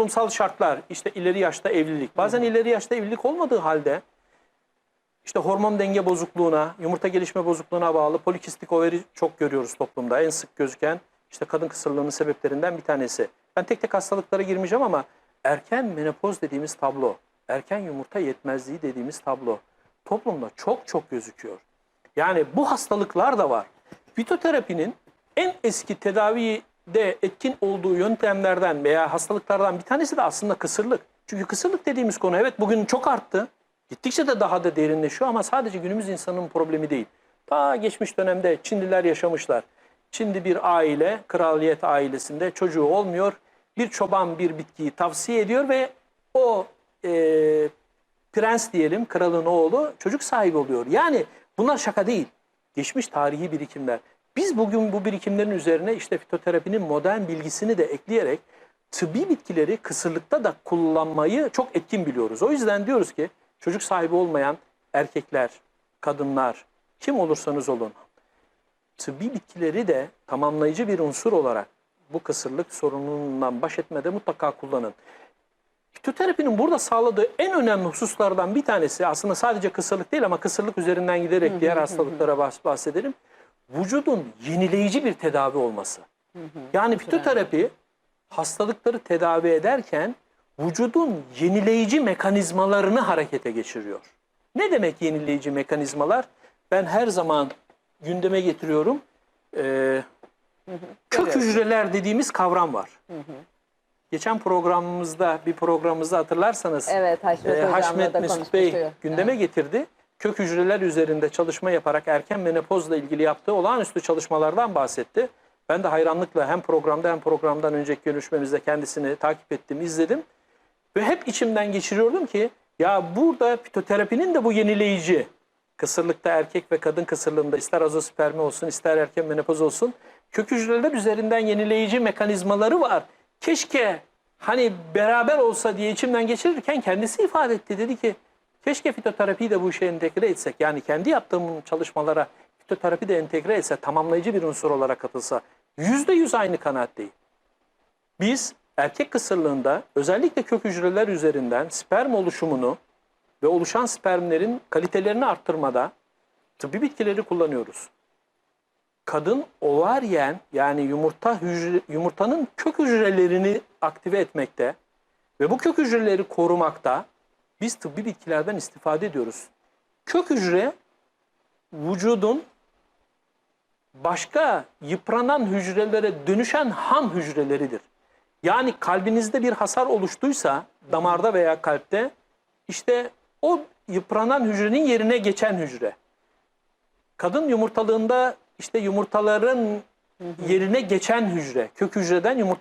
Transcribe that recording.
toplumsal şartlar, işte ileri yaşta evlilik, bazen ileri yaşta evlilik olmadığı halde işte hormon denge bozukluğuna, yumurta gelişme bozukluğuna bağlı polikistik overi çok görüyoruz toplumda. En sık gözüken işte kadın kısırlığının sebeplerinden bir tanesi. Ben tek tek hastalıklara girmeyeceğim ama erken menopoz dediğimiz tablo, erken yumurta yetmezliği dediğimiz tablo toplumda çok çok gözüküyor. Yani bu hastalıklar da var. Fitoterapinin en eski tedavide etkin olduğu yöntemlerden veya hastalıklardan bir tanesi de aslında kısırlık. Çünkü kısırlık dediğimiz konu evet bugün çok arttı. Gittikçe de daha da derinleşiyor ama sadece günümüz insanının problemi değil. Daha geçmiş dönemde Çinliler yaşamışlar. Çinli bir aile, kraliyet ailesinde çocuğu olmuyor. Bir çoban bir bitkiyi tavsiye ediyor ve o e, prens diyelim, kralın oğlu çocuk sahibi oluyor. Yani bunlar şaka değil. Geçmiş tarihi birikimler. Biz bugün bu birikimlerin üzerine işte fitoterapinin modern bilgisini de ekleyerek tıbbi bitkileri kısırlıkta da kullanmayı çok etkin biliyoruz. O yüzden diyoruz ki çocuk sahibi olmayan erkekler, kadınlar, kim olursanız olun tıbbi bitkileri de tamamlayıcı bir unsur olarak bu kısırlık sorunundan baş etmede mutlaka kullanın. Fitoterapinin burada sağladığı en önemli hususlardan bir tanesi aslında sadece kısırlık değil ama kısırlık üzerinden giderek diğer hastalıklara bahs- bahsedelim. Vücudun yenileyici bir tedavi olması. Yani fitoterapi hastalıkları tedavi ederken vücudun yenileyici mekanizmalarını harekete geçiriyor. Ne demek yenileyici mekanizmalar? Ben her zaman gündeme getiriyorum. Ee, kök hücreler dediğimiz kavram var. Geçen programımızda bir programımızda hatırlarsanız Evet Haşmet e, Haşmet Mesut Bey gündeme getirdi. Kök hücreler üzerinde çalışma yaparak erken menopozla ilgili yaptığı olağanüstü çalışmalardan bahsetti. Ben de hayranlıkla hem programda hem programdan önceki görüşmemizde kendisini takip ettim, izledim. Ve hep içimden geçiriyordum ki ya burada fitoterapinin de bu yenileyici kısırlıkta erkek ve kadın kısırlığında ister azospermi olsun ister erken menopoz olsun kök hücreler üzerinden yenileyici mekanizmaları var. Keşke hani beraber olsa diye içimden geçirirken kendisi ifade etti. Dedi ki keşke fitoterapiyi de bu işe entegre etsek. Yani kendi yaptığım çalışmalara fitoterapi de entegre etse tamamlayıcı bir unsur olarak katılsa. Yüzde yüz aynı kanaatteyim. Biz erkek kısırlığında özellikle kök hücreler üzerinden sperm oluşumunu ve oluşan spermlerin kalitelerini arttırmada tıbbi bitkileri kullanıyoruz. Kadın ovaryen yani yumurta hücre, yumurtanın kök hücrelerini aktive etmekte ve bu kök hücreleri korumakta biz tıbbi bitkilerden istifade ediyoruz. Kök hücre vücudun başka yıpranan hücrelere dönüşen ham hücreleridir. Yani kalbinizde bir hasar oluştuysa damarda veya kalpte işte o yıpranan hücrenin yerine geçen hücre. Kadın yumurtalığında işte yumurtaların yerine geçen hücre, kök hücreden yumurta